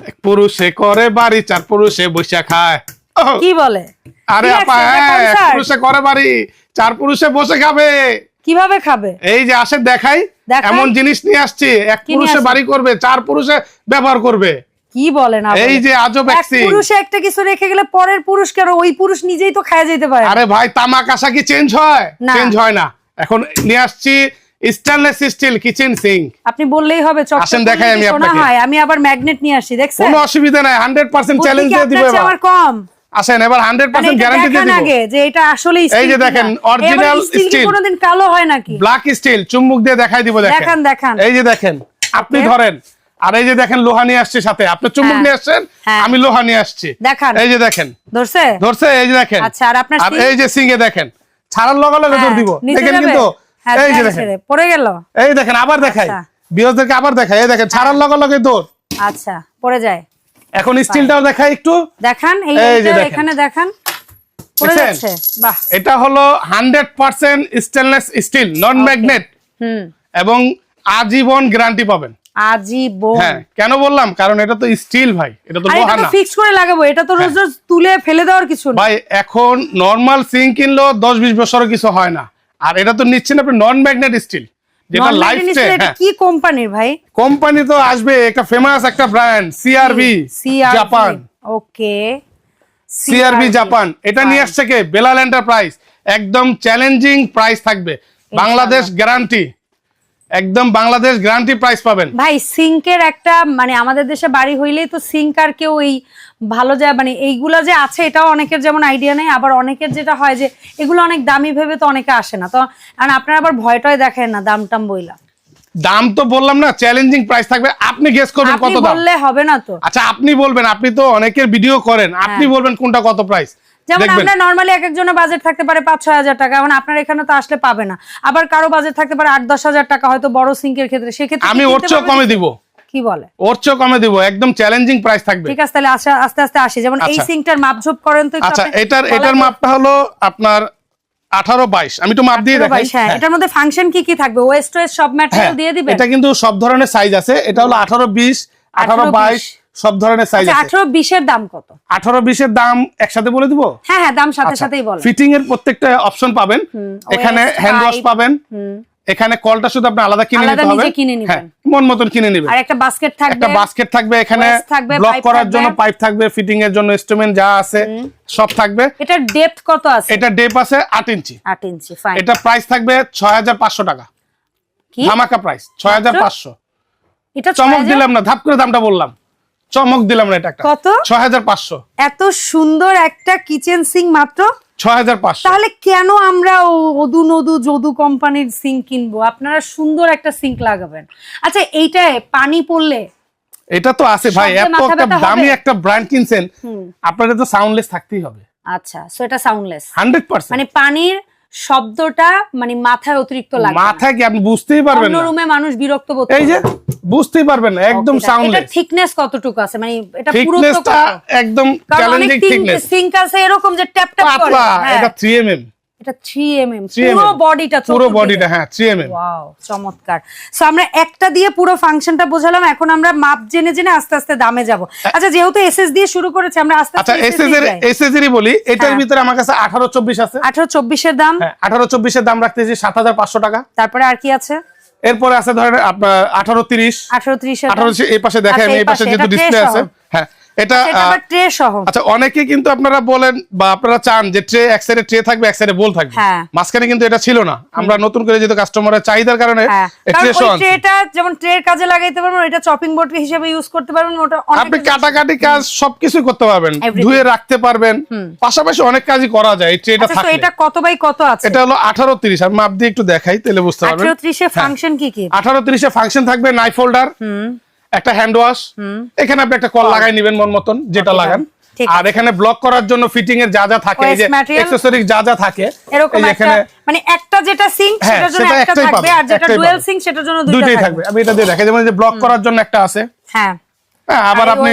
এক পুরুষে করে বাড়ি চার পুরুষে বসে খায়। কি বলে? আরে আপা হ্যাঁ, এক পুরুষে করে বাড়ি চার পুরুষে বসে খাবে। কীভাবে খাবে? এই যে আসে দেখাই? এমন জিনিস নিয়ে আসছি এক পুরুষে বাড়ি করবে চার পুরুষে ব্যবহার করবে। কি বলে না এই যে আজব। পুরুষে একটা কিছু রেখে গেলে পরের পুরুষ কেন? ওই পুরুষ নিজেই তো খায় যেতে পারে। আরে ভাই তামাক আসা কি চেঞ্জ হয়? চেঞ্জ হয় না। এখন নিয়ে আসছি স্টেনলেস স্টিল কিচেন সিঙ্ক আপনি বললেই হবে আসেন দেখাই আমি আপনাকে। হয়। আমি আবার ম্যাগনেট নিয়ে আসি দেখছেন? কোনো অসুবিধা নাই হান্ড্রেড পার্সেন্ট বুদ্ধি চ্যালেঞ্জ দিয়ে দিব এবার। আমার কম? আসেন এবার হান্ড্রেড মানে পার্সেন্ট এটা গ্যারান্টি দিয়ে দিব। আগে যে এটা আসলে এই যে দেখেন, original steel। কোনোদিন কালো হয় নাকি? ব্ল্যাক স্টিল চুম্বক দিয়ে দেখাই দিব দেখেন। দেখান, দেখান। এই যে দেখেন আপনি ধরেন আর এই যে দেখেন লোহা নিয়ে আসছে সাথে। আপনি চুম্বক হ্যাঁ। নিয়ে আসছেন হ্যাঁ। আমি লোহা নিয়ে আসছি। দেখান। এই যে দেখেন। ধরছে? ধরছে এই যে দেখেন। আচ্ছা, আর আপনার এই যে সিঙ্গে দেখেন ছাড়ার লগে লগে হ্যাঁ, দৌড় দিব। দেখেন কিন্তু হ্যাঁ, এই যে ধ্যান দেখেন। পড়ে গেল? এই দেখেন আবার দেখাই। আচ্ছা। আবার দেখাই। এই দেখেন ছাড়ার লগে লগে দৌড়। আচ্ছা পড়ে যায়। এখন স্টিলটাও দেখাই একটু। দেখান এই যে এখানে দেখান। পড়ে যাচ্ছে। বাহ। এটা হলো hundred percent stainless steel non magnet হুম। এবং আজীবন গ্যারান্টি পাবেন। আজীবন। হ্যাঁ কেন বললাম? কারণ এটা তো স্টিল ভাই এটা তো আর লোহা না ফিক্স করে লাগাবো এটা তো রোজ রোজ তুলে ফেলে দেওয়ার কিছু না ভাই এখন নর্মাল সিঙ্ক কিনলেও দশ বিশ বছরও কিছু হয় না। আর এটা তো নিচ্ছেন আপনি নন ম্যাগনেট স্টিল যেটা লাইফ এটা কি কোম্পানির ভাই? কোম্পানি তো আসবে একটা ফেমাস একটা brand CRB CRB Japan okay CRB Japan এটা নিয়ে আসছে কে? বেলাল এন্টারপ্রাইজ একদম চ্যালেঞ্জিং প্রাইস থাকবে। বাংলাদেশ গ্যারান্টি একদম বাংলাদেশ গ্যারান্টি প্রাইস পাবেন। ভাই সিঙ্কের একটা মানে আমাদের দেশে বাড়ি হইলেই তো সিঙ্ক আর কেউ এই ভালো যায় মানে এইগুলা যে আছে এটাও অনেকের যেমন আইডিয়া নেই আবার অনেকের যেটা হয় যে এগুলো অনেক দামি ভেবে তো অনেকে আসে না। তো কারণ আপনারা আবার ভয়টয় দেখেন না দাম টাম বইলা। দাম তো বললাম না চ্যালেঞ্জিং প্রাইস থাকবে। আপনি গেস করবেন কত দাম। বললে হবে না তো। আচ্ছা আপনি বলবেন আপনি তো অনেকের ভিডিও করেন আপনি বলবেন কোনটা কত প্রাইস যেমন দেখবেন। আমরা নর্মালি এক একজনের বাজেট থাকতে পারে পাঁচ ছয় হাজার টাকা এখন আপনার এখানে তো আসলে পাবে না। আবার কারও বাজেট থাকতে পারে আট দশ হাজার টাকা হয়তো বড় সিঙ্কের ক্ষেত্রে। সেক্ষেত্রে আমি ওর চেয়েও কমে দিব। কি বলে? ওর চেয়েও কমে দিব একদম চ্যালেঞ্জিং প্রাইস থাকবে। ঠিক আছে তাহলে আসা- আস্তে আস্তে আসি। যেমন এই আচ্ছা। সিঙ্কটার মাপঝোপ করেন তো আচ্ছা এটার এটার মাপটা হলো আপনার আঠারো বাইশ। আমি তো মাপ দিয়ে দেখাই। হ্যাঁ। হ্যাঁ। এটার মধ্যে ফাংশন কি কি থাকবে? ওয়েস্ট ওয়েস্ট সব ম্যাটেরিয়াল দিয়ে দিবেন? এটা কিন্তু সব ধরনের সাইজ আছে। এটা হলো আঠারো বিশ আঠারো বাইশ সব ধরনের সাইজ আচ্ছা আছে। আঠারো বিশের দাম কত? আঠারো বিশের দাম একসাথে বলে দিব? হ্যাঁ হ্যাঁ দাম সাথে সাথেই বল ফিটিং এর প্রত্যেকটা অপশন পাবেন। এখানে হ্যান্ড ওয়াশ পাবেন। এখানে কলটা শুধু আপনি আলাদা কিনে নিতে হবে। হ্যাঁ মন মতন কিনে নেবেন। আর একটা বাস্কেট থাকবে একটা বাস্কেট থাকবে এখানে ব্লক করার জন্য পাইপ থাকবে ফিটিং এর জন্য ইনস্ট্রুমেন্ট যা আছে সব থাকবে। এটার ডেপথ কত আছে? এটা ডেপ আছে আট ইঞ্চি। আট ইঞ্চি ফাইন এটা প্রাইস থাকবে ছয় হাজার পাঁচশো টাকা। কি? ধামাকা প্রাইস ছয় হাজার পাঁচশো। এটা চমক দিলাম না ধাপ করে দামটা বললাম। চমক দিলাম না এটা একটা কত? ছয় হাজার পাঁচশো। এত সুন্দর একটা কিচেন সিঙ্ক মাত্র। ছয় হাজার পাঁচশো। তাহলে কেন আমরা ওদু নদু যদু কোম্পানির সিঙ্ক কিনবো? আপনারা সুন্দর একটা সিঙ্ক লাগাবেন। আচ্ছা এইটায় পানি পড়লে? এটা তো আছে ভাই এত একটা দামি একটা ব্র্যান্ড কিনছেন আপনাদের তো সাউন্ডলেস থাকতেই হবে। আচ্ছা সো এটা সাউন্ডলেস হান্ড্রেড পার্সেন্ট মানে পানির শব্দটা মানে মাথায় অতিরিক্ত লাগে মাথায় কি আপনি বুঝতেই পারবেন না? রুমে মানুষ বিরক্ত বোধ এই যে বুঝতেই পারবেন না একদম সাউন্ড এটা থিকনেস কতটুকু আছে? মানে এটা পুরো থিকনেসটা একদম চ্যালেঞ্জিং থিকনেস সিঙ্ক আছে এরকম যে ট্যাপ ট্যাপ করে। হ্যাঁ, এটা 3 mm এটা 3 এমএম 3 পুরো mm বডিটা পুরো বডিটা হ্যাঁ 3 mm ওয়াও চমৎকার। সো আমরা একটা দিয়ে পুরো ফাংশনটা বোঝালাম এখন আমরা মাপ জেনে জেনে আস্তে আস্তে দামে যাব। আচ্ছা যেহেতু এসএস দিয়ে শুরু করেছে আমরা আস্তে আচ্ছা আস্তে এসএস এর এসএস এরই বলি এটার ভিতরে আমার কাছে 18 24 আছে। 18 24 এর দাম। হ্যাঁ 18 24 এর দাম রাখতেছি 7500 টাকা। তারপরে আর কি আছে? এরপরে আছে ধরেন আপনার 18 30 18 30 এর 18 এই পাশে দেখেন আচ্ছা, এই পাশে যেহেতু ডিসপ্লে আছে হ্যাঁ। এটা ট্রে সহ। আচ্ছা অনেকে কিন্তু আপনারা বলেন বা আপনারা চান যে ট্রে এক সাইডে ট্রে থাকবে এক সাইডে বোল থাকবে। হ্যাঁ। মাঝখানে কিন্তু এটা ছিল না। আমরা নতুন করে যেহেতু কাস্টমারের চাহিদার কারণে হ্যাঁ ট্রে সহ ট্রেটা যেমন ট্রের কাজে লাগাইতে পারবেন এটা চপিং বোর্ড হিসেবে ইউজ করতে পারবেন ওটা আপনি কাটাকাটি কাজ সবকিছু করতে পারবেন ধুয়ে রাখতে পারবেন। পাশাপাশি অনেক কাজই করা যায় এই ট্রেটা আচ্ছা থাকলে। এটা কত বাই কত আছে? এটা হলো আঠারো তিরিশ। আমি মাপ দিয়ে একটু দেখাই তাহলে বুঝতে পারবেন। 18 30 এ ফাংশন কি কি? আঠারো তিরিশে ফাংশন থাকবে নাইফ হোল্ডার একটা হ্যান্ড ওয়াশ এখানে আপনি একটা কল লাগাই নেবেন মন মতন যেটা লাগান। আর এখানে ব্লক করার জন্য ফিটিং এর যা যা থাকে এই যে অ্যাকসেসরিজ যা যা থাকে এরকম একটা এখানে মানে একটা যেটা সিঙ্ক হ্যাঁ, সেটার জন্য একটা থাকবে আর যেটা ডুয়াল সিঙ্ক সেটার জন্য দুইটাই থাকবে। আমি এটা দিয়ে দেখাই যেমন যে ব্লক করার জন্য একটা আছে। হ্যাঁ হ্যাঁ আবার আপনি।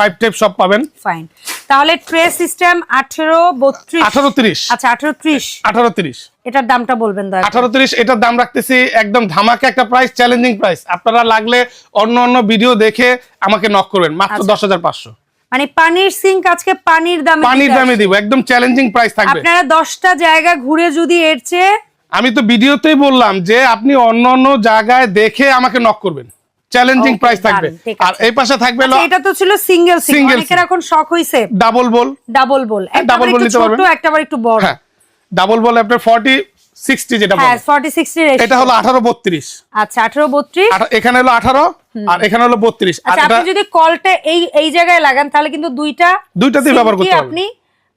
পাইপ টেপ সব পাবেন। ফাইন তাহলে ট্রে সিস্টেম আঠেরো বত্রিশ। আঠারো তিরিশ। আচ্ছা আঠেরো ত্রিশ। আঠারো তিরিশ। এটার দামটা বলবেন করে। আঠারো তিরিশ এটার দাম রাখতেছি একদম ধামাকা একটা প্রাইস চ্যালেঞ্জিং প্রাইস আপনারা লাগলে অন্য অন্য ভিডিও দেখে আমাকে নক করবেন মাত্র আচ্ছা। দশ হাজার পাঁচশো। মানে পানির সিঙ্ক আজকে পানির দামে পানির দামে দিব একদম চ্যালেঞ্জিং প্রাইস থাকবে। আপনারা দশটা জায়গা ঘুরে যদি এর চেয়ে আমি তো ভিডিওতেই বললাম যে আপনি অন্য অন্য জায়গায় দেখে আমাকে নক করবেন। চ্যালেঞ্জিং প্রাইস থাকবে। আর এই পাশে থাকবে আচ্ছা, এটা তো ছিল সিঙ্গেল সিঙ্গেল অনেকের এখন শখ হইছে। Double bowl double bowl double আবার নিতে পারবেন। একটা আবার একটু বড়। হ্যাঁ ডাবল বল আপনার ফর্টি সিক্সটি যেটা হ্যাঁ বলে। ফর্টি সিক্সটি এটা হলো আঠারো বত্রিশ। আচ্ছা আঠারো বত্রিশ। এখানে হলো আঠারো আর এখানে হলো বত্রিশ। আর আচ্ছা আপনি যদি কলটা এই এই জায়গায় লাগান তাহলে কিন্তু দুইটা দুইটাতেই ব্যবহার করতে পারবেন। আপনি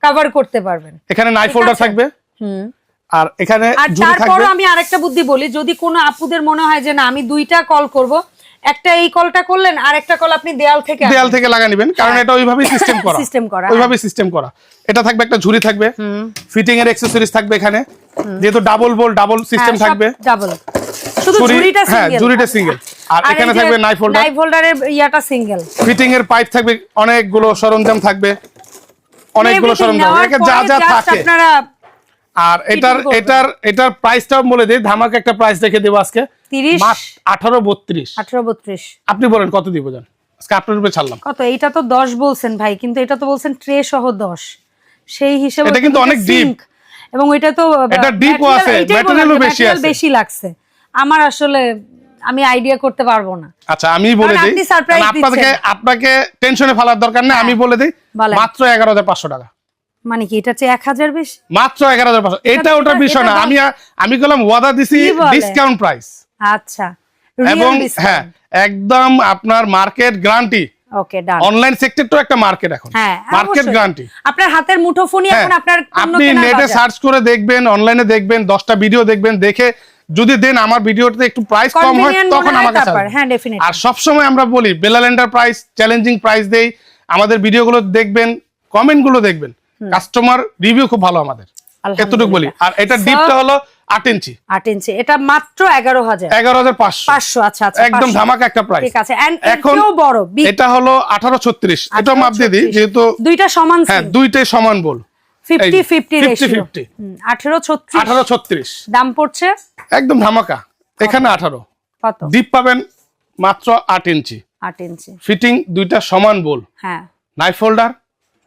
কভার করতে পারবেন। এখানে নাইফ ঠিক হোল্ডার থাকবে। হুম। আর এখানে আর জুড়ি তারপরও আমি আরেকটা বুদ্ধি বলি যদি কোনো আপুদের মনে হয় যে না আমি দুইটা কল করব একটা এই কলটা করলেন আর একটা কল আপনি দেয়াল থেকে দেয়াল থেকে লাগা নিবেন কারণ হ্যাঁ। এটা ওইভাবেই সিস্টেম করা। System করা, ওইভাবে সিস্টেম করা। এটা থাকবে একটা ঝুড়ি থাকবে। ফিটিং এর অ্যাকসেসরিজ থাকবে এখানে। যেহেতু ডাবল বল ডাবল সিস্টেম থাকবে। ডাবল শুধু ঝুড়িটা হ্যাঁ, সিঙ্গেল ঝুড়িটা single। আর এখানে থাকবে knife holder। নাইফ হোল্ডারের ইয়াটা সিঙ্গেল ফিটিং এর পাইপ থাকবে অনেকগুলো সরঞ্জাম থাকবে। অনেকগুলো সরঞ্জাম। যা যা থাকে। আপনারা আর এটার এটার এটার প্রাইসটাও বলে দিই। ধামাকা একটা প্রাইস দেখে দেবো আজকে। 30 আঠারো বত্রিশ। আঠারো বত্রিশ। আপনি বলেন কত দিব জান? আজকে আপনার উপরে ছাড়লাম। কত? এইটা তো দশ বলছেন ভাই কিন্তু এটা তো বলছেন ট্রে সহ দশ। সেই হিসেবে এটা কিন্তু অনেক deep। এবং এটা তো এটা deep আছে, এইটাই material ও বললাম যে বেশি আছে। বেশি লাগছে। আমার আসলে আমি আইডিয়া করতে পারব না। আচ্ছা আমি বলে দিই আপনাকে হ্যাঁ। আপনাকে টেনশনে ফেলার দরকার নেই আমি বলে দিই। মাত্র এগারো হাজার পাঁচশো টাকা। মানে কি এটা এক হাজার বেশি? মাত্র এগারো হাজার পাঁচশো। এটা ওটার বিষয় না আমি আমি বললাম ওয়াদা দিছি? ডিসকাউন্ট প্রাইস আচ্ছা এবং হ্যাঁ একদম আপনার market guarantee okay done online সেক্টরটাও একটা মার্কেট এখন। হ্যাঁ মার্কেট গ্যারান্টি আপনার হাতের মুঠোফোনই হ্যাঁ এখন আপনার আপনি নেটে সার্চ করে দেখবেন অনলাইনে দেখবেন দশটা ভিডিও দেখবেন দেখে যদি দেন আমার ভিডিওতে একটু প্রাইস কম হয় তখন আমাকে তারপর, হ্যাঁ, definitely। আর সবসময় আমরা বলি বেলাল এন্টারপ্রাইজ চ্যালেঞ্জিং প্রাইস দেই আমাদের ভিডিওগুলো দেখবেন কমেন্টগুলো দেখবেন। কাস্টমার রিভিউ খুব ভালো আমাদের। এতটুকু বলি। আর এটা ডিপটা হলো আট ইঞ্চি। আট ইঞ্চি। এটা মাত্র এগারো হাজার। এগারো হাজার পাঁচশো। পাঁচশো আচ্ছা আচ্ছা একদম ধামাকা একটা প্রাইস ঠিক আছে এখন বড় এটা হলো আঠারো ছত্রিশ। এটা মাপ দিয়ে দিই যেহেতু দুইটা সমান হ্যাঁ দুইটাই সমান বল। ফিফটি এই, ফিফটি 50-50 ছত্রিশ। আঠারো ছত্রিশ। দাম পড়ছে? একদম ধামাকা। এখানে আঠারো। ডিপ পাবেন মাত্র আট ইঞ্চি। আট ইঞ্চি। ফিটিং দুইটা সমান বোল। হ্যাঁ। নাইফ হোল্ডার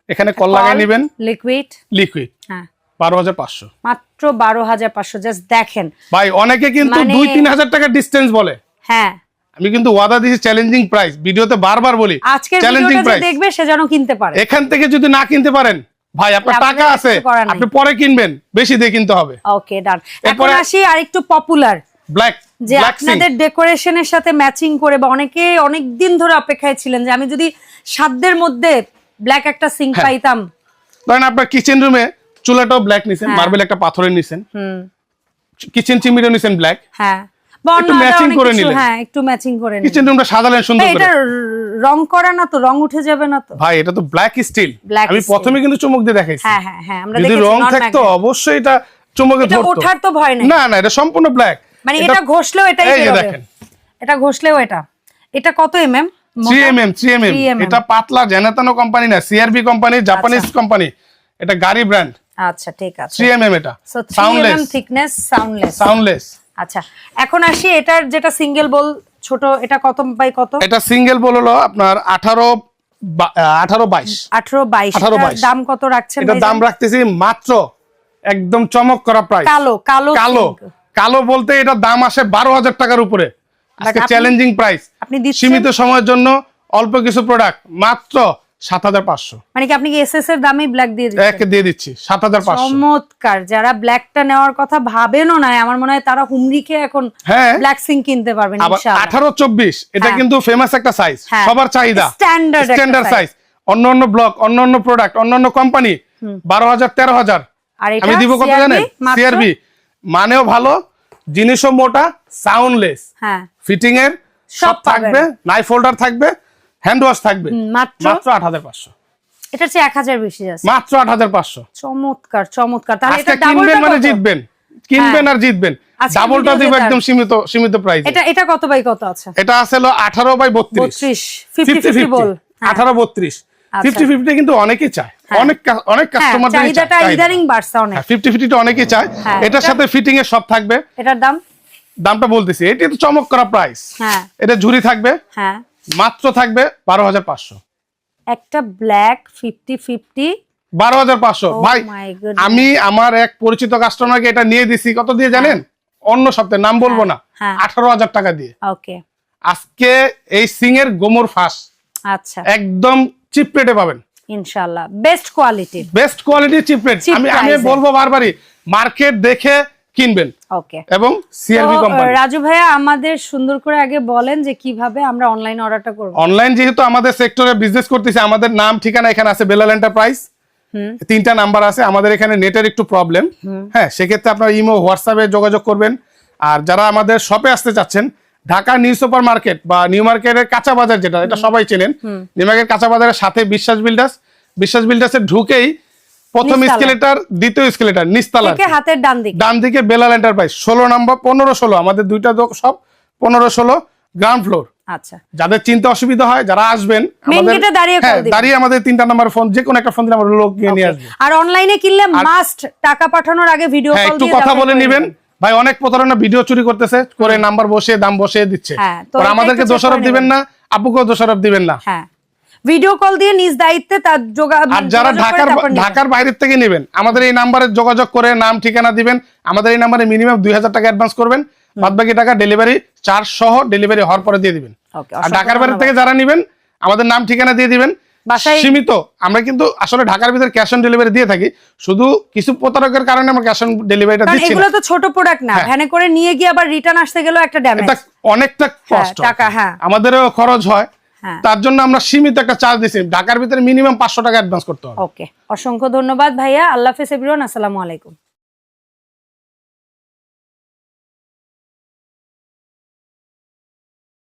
এখানে কল নেবেন। লিকুইড লিকুইড হ্যাঁ। বারো হাজার পাঁচশো। মাত্র বারো হাজার পাঁচশো জাস্ট দেখেন। ভাই অনেকে কিন্তু মানে- দুই তিন হাজার টাকা ডিস্টেন্স বলে। হ্যাঁ। আমি কিন্তু ওয়াদা দিয়েছি চ্যালেঞ্জিং প্রাইস ভিডিওতে বারবার বলি আজকের চ্যালেঞ্জিং প্রাইস দেখবে সে যেন কিনতে পারে। এখান থেকে যদি না কিনতে পারেন ভাই আপনার টাকা আছে। আপনি পরে কিনবেন বেশি দিয়ে কিনতে হবে। ওকে ডান এখন আসি আর একটু পপুলার ব্ল্যাক যে আপনাদের ডেকোরেশনের সাথে ম্যাচিং করে বা অনেকে অনেক দিন ধরে অপেক্ষায় ছিলেন যে আমি যদি সাধ্যের মধ্যে ব্ল্যাক একটা সিঙ্ক হ্যাঁ। পাইতাম। ধরেন আপনার কিচেন রুমে চুলাটাও ব্ল্যাক নিছেন হ্যাঁ। মার্বেল একটা পাথরের নিছেন। হুম। কিচেন চিমিরও নিছেন ব্ল্যাক হ্যাঁ। একটু অনেক করে নিলেন। হ্যাঁ একটু ম্যাচিং করে নিলেন। কিচেন রুমটা সাজালেন সুন্দর করে এটা রং করা না তো রং উঠে যাবে না তো। ভাই এটা তো ব্ল্যাক স্টিল আমি প্রথমে কিন্তু চমক দিয়ে দেখাইছি। হ্যাঁ হ্যাঁ হ্যাঁ আমরা যদি রং থাকতো অবশ্যই এটা চমকে এটা ওঠার তো ভয় নেই। না না এটা সম্পূর্ণ ব্ল্যাক মানে এটা ঘষলেও এটাই দেখেন। এটা ঘষলেও এটা। এটা কত MM three M M three M M এটা পাতলা জেনাতানো কোম্পানি না সিআরবি কোম্পানি জাপানিজ কোম্পানি এটা গাড়ি ব্র্যান্ড আচ্ছা ঠিক আছে। থ্রি এম এম এটা। সো থিকনেস সাউন্ডলেস সাউন্ডলেস আচ্ছা এখন আসি এটার যেটা সিঙ্গেল বল ছোট এটা কত বাই কত? এটা সিঙ্গেল বল হলো আপনার আঠারো আঠারো বাইশ। আঠারো বাইশ। 18, 22 দাম কত রাখছেন ভাইজান? দাম রাখতেছি মাত্র একদম চমক করা প্রাইস কালো কালো কালো। কালো বলতে এটার দাম আসে বারো হাজার টাকার উপরে। আজকে চ্যালেঞ্জিং প্রাইস আপনি সীমিত সময়ের জন্য অল্প কিছু প্রোডাক্ট মাত্র সাত হাজার পাঁচশো। মানে কি আপনি এসএস এর ব্ল্যাক দিয়ে দিচ্ছেন? দিয়ে দিচ্ছি সাত হাজার পাঁচশো। চমৎকার যারা ব্ল্যাকটা নেওয়ার কথা ভাবেনও না আমার মনে হয় তারা হুমরি খেয়ে এখন হ্যাঁ। ব্ল্যাক সিং কিনতে পারবেন আঠারো চব্বিশ এটা হ্যাঁ। কিন্তু ফেমাস একটা সাইজ হ্যাঁ। সবার চাহিদা। একটা স্ট্যান্ডার্ড সাইজ অন্য অন্য ব্লক অন্য অন্য প্রোডাক্ট অন্য অন্য কোম্পানি বারো হাজার তেরো হাজার। আর আমি দিব কত জানেন? সিআরবি মানেও ভালো জিনিসও মোটা সাউন্ডলেস হ্যাঁ। ফিটিং এর সব সব থাকবে নাইফ হোল্ডার থাকবে হ্যান্ড ওয়াশ থাকবে। মাত্র? মাত্র আট হাজার পাঁচশো। এটা হচ্ছে এক হাজার বেশি আছে। মাত্র আট হাজার পাঁচশো। চমৎকার চমৎকার। তাহলে এটা ডাবলটা মানে জিতবেন। কিনবেন আর জিতবেন। ডাবলটা দিব একদম সীমিত সীমিত প্রাইস এটা এটা কত বাই কত আছে? এটা আছে হলো আঠারো বাই বত্রিশ। বত্রিশ। Fifty fifty bowl. হ্যাঁ। আঠারো বত্রিশ। আচ্ছা। ফিফটি ফিফটি কিন্তু অনেকেই চায়। অনেক অনেক হ্যাঁ কাস্টমার চাহিদাটা ইদানিং বাড়ছে অনেক। ফিফটি ফিফটিটা অনেকেই চায়। হ্যাঁ, এটার সাথে ফিটিং এর সব থাকবে। এটার দাম? দামটা বলতেছি। এটি তো চমক করা প্রাইস হ্যাঁ। এটা ঝুরি থাকবে। হ্যাঁ। মাত্র থাকবে বারো হাজার পাঁচশো। একটা ব্ল্যাক ফিফটি ফিফটি বারো হাজার পাঁচশো। Oh ভাই আমি আমার এক পরিচিত কাস্টমারকে এটা নিয়ে দিছি। কত দিয়ে জানেন? অন্য সপ্তাহে নাম বলব না। হ্যাঁ। আঠারো হাজার টাকা দিয়ে। ওকে আজকে এই সিং এর গোমর ফাঁস। আচ্ছা। একদম চিপ রেটে পাবেন। ইনশাল্লাহ বেস্ট কোয়ালিটির বেস্ট কোয়ালিটি চিপ রেট আমি আমি বলব বারবারই মার্কেট দেখে কিনবেন। ওকে। এবং সিআরবি কোম্পানি রাজু ভাইয়া আমাদের সুন্দর করে আগে বলেন যে কীভাবে আমরা অনলাইন অর্ডারটা করব। অনলাইন যেহেতু আমাদের সেক্টরে বিজনেস করতেছে আমাদের নাম ঠিকানা এখানে আছে বেলাল এন্টারপ্রাইজ তিনটা নাম্বার আছে আমাদের এখানে নেটের একটু প্রবলেম হ্যাঁ সেক্ষেত্রে আপনার ইমো হোয়াটসঅ্যাপে যোগাযোগ করবেন। আর যারা আমাদের শপে আসতে চাচ্ছেন ঢাকা নিউ সুপার মার্কেট বা নিউ মার্কেটের কাঁচা বাজার যেটা এটা সবাই চেনেন। নিউ মার্কেট কাঁচা বাজারের সাথে বিশ্বাস বিল্ডার্স বিশ্বাস বিল্ডার্সে ঢুকেই প্রথম স্কেলেটার দ্বিতীয় স্কেলেটার নিস্তালা থেকে হাতের ডান দিকে। ডান দিকে বেলাল এন্টারপ্রাইজ ষোলো নম্বর পনেরো ষোলো। আমাদের দুইটা সব পনেরো ষোলো গ্রাউন্ড ফ্লোর আচ্ছা। যাদের চিন্তা অসুবিধা হয় যারা আসবেন দাঁড়িয়ে হ্যাঁ, দাঁড়িয়ে আমাদের তিনটা নাম্বার ফোন যে কোনো একটা ফোন দিলে আমরা লোক নিয়ে আসব। আর অনলাইনে কিনলে মাস্ট টাকা পাঠানোর আগে ভিডিও হ্যাঁ কল একটু কথা বলে নেবেন। ভাই অনেক প্রতারণা ভিডিও চুরি করতেছে করে নাম্বার বসিয়ে দাম বসিয়ে দিচ্ছে। হ্যাঁ, আমাদেরকে দোষারোপ দিবেন না আপুকেও দোষারোপ দিবেন না। হ্যাঁ। ভিডিও কল দিয়ে নিজ দায়িত্বে তার যোগা আর যারা ঢাকার ঢাকার বাইরের থেকে নেবেন আমাদের এই নাম্বারে যোগাযোগ করে নাম ঠিকানা দিবেন আমাদের এই নাম্বারে মিনিমাম দুই হাজার টাকা অ্যাডভান্স করবেন বাদ বাকি টাকা ডেলিভারি চার্জ সহ ডেলিভারি হওয়ার পরে দিয়ে দিবেন। আর ঢাকার বাইরে থেকে যারা নেবেন আমাদের নাম ঠিকানা দিয়ে দিবেন। সীমিত আমরা কিন্তু আসলে ঢাকার ভিতরে ক্যাশ অন ডেলিভারি দিয়ে থাকি শুধু কিছু প্রতারকের কারণে আমরা ক্যাশ অন ডেলিভারিটা দিচ্ছি এগুলো তো ছোট প্রোডাক্ট না। হ্যাঁ। ভ্যানে করে নিয়ে গিয়ে আবার রিটার্ন আসতে গেলেও একটা ড্যামেজ এটা অনেকটা কষ্ট টাকা, হ্যাঁ। আমাদেরও খরচ হয় হ্যাঁ। তার জন্য আমরা সীমিত একটা চার্জ দিচ্ছি ঢাকার ভিতরে মিনিমাম পাঁচশো টাকা অ্যাডভান্স করতে হবে। ওকে অসংখ্য ধন্যবাদ ভাইয়া। আল্লাহ হাফেজ এভরিওয়ান আসসালামু আলাইকুম।